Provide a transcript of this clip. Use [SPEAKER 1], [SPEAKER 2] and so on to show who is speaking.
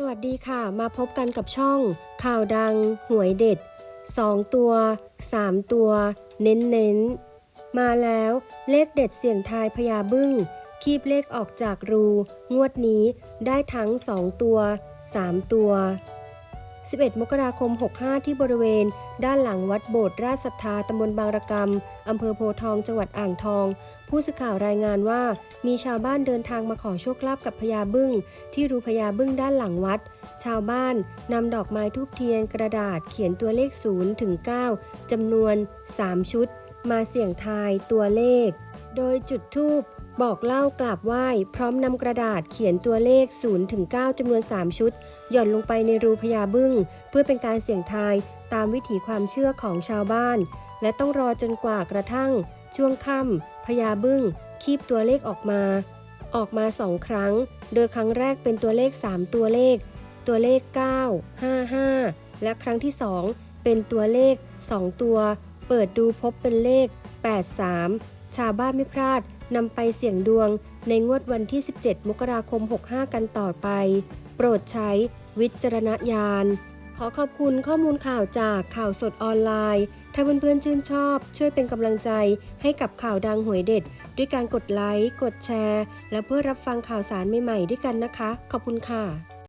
[SPEAKER 1] สวัสดีค่ะ มาพบกันกับช่อง ข่าวดัง หวยเด็ด 2 ตัว 3 ตัว เน้นเน้นๆมาแล้วเลขเด็ดเสี่ยงทายพญาบึ้ง คีบเลขออกจากรู งวดนี้ได้ทั้ง 2 ตัว 3 ตัว 11 มกราคม 65 ที่บริเวณ ด้านหลังวัดโบสถ์ราชศรัทธาตำบลบางระกำอำเภอโพทอง จังหวัดอ่างทอง ผู้สื่อข่าวรายงานว่า มีชาวบ้านเดินทางมาขอโชคลาภกับพญาบึ้ง ที่รูพญาบึ้งด้านหลังวัด ชาวบ้านนำดอกไม้ทูบเทียนกระดาษเขียนตัวเลข0ถึง9จำนวน 3 ชุด มาเสี่ยงทายตัวเลข โดยจุดทูบ บอกเล่ากราบไหว้ พร้อมนำกระดาษเขียนตัวเลข 0 ถึง 9จำนวน 3 ชุด หย่อนลงไปในรูพญาบึ้ง เพื่อเป็นการเสี่ยงทายตามวิถีความเชื่อของชาวบ้าน และต้องรอจนกว่ากระทั่ง ช่วงค่ำพญาบึ้ง คีบตัวเลขออกมา ออกมาสองครั้ง โดยครั้งแรกเป็นตัวเลข 3 ตัวเลข ตัวเลข 9 5 5 และครั้งที่ 2 เป็นตัวเลข 2 ตัว เปิดดูพบเป็นเลข 8 3 ชาวบ้านไม่พลาด นำไปเสี่ยงดวงในงวดวันที่ 17 มกราคม 65 กันต่อไป โปรดใช้วิจารณญาณ ขอขอบคุณข้อมูลข่าวจากข่าวสดออนไลน์ ถ้าเพื่อนๆชื่นชอบ ช่วยเป็นกำลังใจให้กับข่าวดังหวยเด็ด ด้วยการกดไลค์ กดแชร์ และเพื่อรับฟังข่าวสารใหม่ๆด้วยกันนะคะ ขอบคุณค่ะ